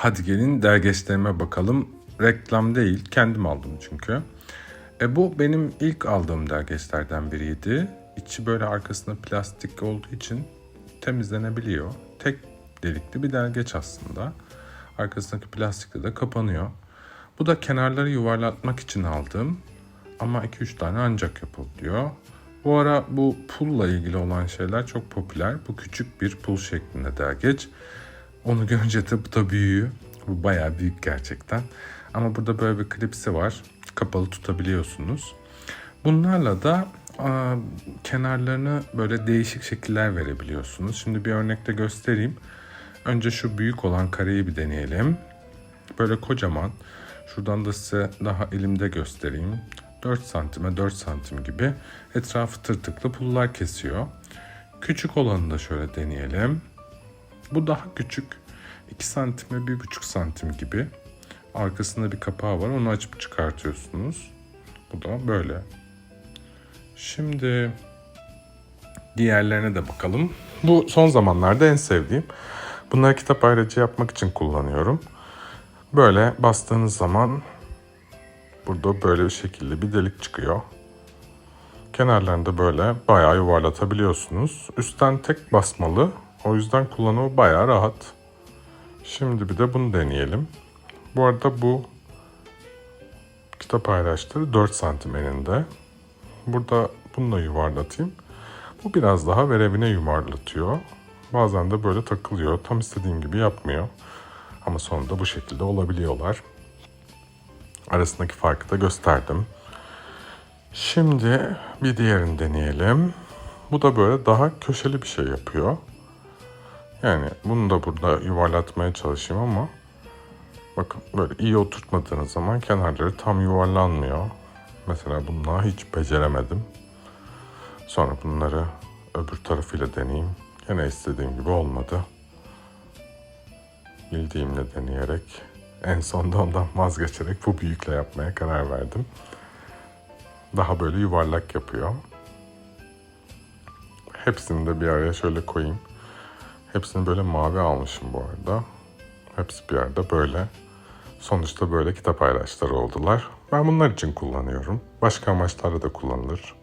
Hadi gelin dergeçlerime bakalım. Reklam değil, kendim aldım çünkü. E bu benim ilk aldığım dergeçlerden biriydi. İçi böyle arkasında plastik olduğu için temizlenebiliyor. Tek delikli bir dergeç aslında. Arkasındaki plastikle de kapanıyor. Bu da kenarları yuvarlatmak için aldım. Ama 2-3 tane ancak yapılıyor. Bu ara bu pulla ilgili olan şeyler çok popüler. Bu küçük bir pul şeklinde dergeç. Onu görünce bu da büyüğü. Bu bayağı büyük gerçekten. Ama burada böyle bir klipsi var. Kapalı tutabiliyorsunuz. Bunlarla da aa, kenarlarını böyle değişik şekiller verebiliyorsunuz. Şimdi bir örnekte göstereyim. Önce şu büyük olan kareyi bir deneyelim. Böyle kocaman. Şuradan da size daha elimde göstereyim. 4 santime 4 santim gibi etrafı tırtıklı pullar kesiyor. Küçük olanı da şöyle deneyelim. Bu daha küçük. 2 santime 1,5 santim gibi. Arkasında bir kapağı var. Onu açıp çıkartıyorsunuz. Bu da böyle. Şimdi diğerlerine de bakalım. Bu son zamanlarda en sevdiğim. Bunları kitap ayracı yapmak için kullanıyorum. Böyle bastığınız zaman burada böyle bir şekilde bir delik çıkıyor. Kenarlarını da böyle bayağı yuvarlatabiliyorsunuz. Üstten tek basmalı. O yüzden kullanımı bayağı rahat. Şimdi bir de bunu deneyelim. Bu arada bu kitap ayraçları 4 santim eninde. Burada bunu da yuvarlatayım. Bu biraz daha verevine yuvarlatıyor. Bazen de böyle takılıyor. Tam istediğim gibi yapmıyor. Ama sonunda bu şekilde olabiliyorlar. Arasındaki farkı da gösterdim. Şimdi bir diğerini deneyelim. Bu da böyle daha köşeli bir şey yapıyor. Yani bunu da burada yuvarlatmaya çalışayım ama bakın böyle iyi oturtmadığınız zaman kenarları tam yuvarlanmıyor. Mesela bununla hiç beceremedim. Sonra bunları öbür tarafıyla deneyeyim. Gene istediğim gibi olmadı. Bildiğimle deneyerek en sonda ondan vazgeçerek bu büyükle yapmaya karar verdim. Daha böyle yuvarlak yapıyor. Hepsini de bir araya şöyle koyayım. Hepsini böyle mavi almışım bu arada. Hepsi bir yerde böyle. Sonuçta böyle kitap ayraçları oldular. Ben bunlar için kullanıyorum. Başka amaçlarda da kullanılır.